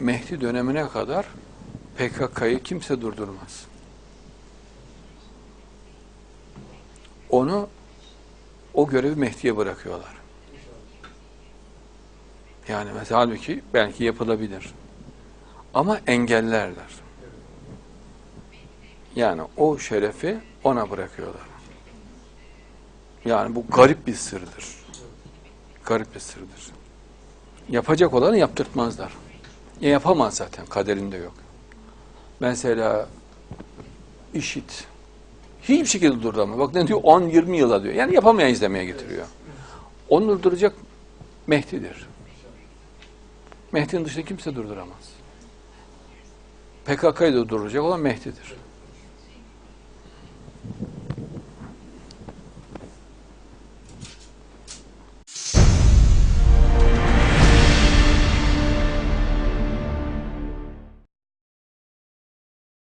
Mehdi dönemine kadar PKK'yı kimse durdurmaz. Onu o görevi Mehdi'ye bırakıyorlar. Yani mesela halbuki belki yapılabilir. Ama engellerler. Yani o şerefi ona bırakıyorlar. Yani bu garip bir sırdır. Garip bir sırdır. Yapacak olanı yaptırtmazlar. Ya yapamaz zaten, kaderinde yok. Mesela işit. Hiçbir şekilde durduramıyor. Bak ne diyor? 10-20 yıla diyor. Yani yapamayız demeye getiriyor. Onu durduracak Mehdi'dir. Mehdi'nin dışında kimse durduramaz. PKK'yı da durduracak olan Mehdi'dir.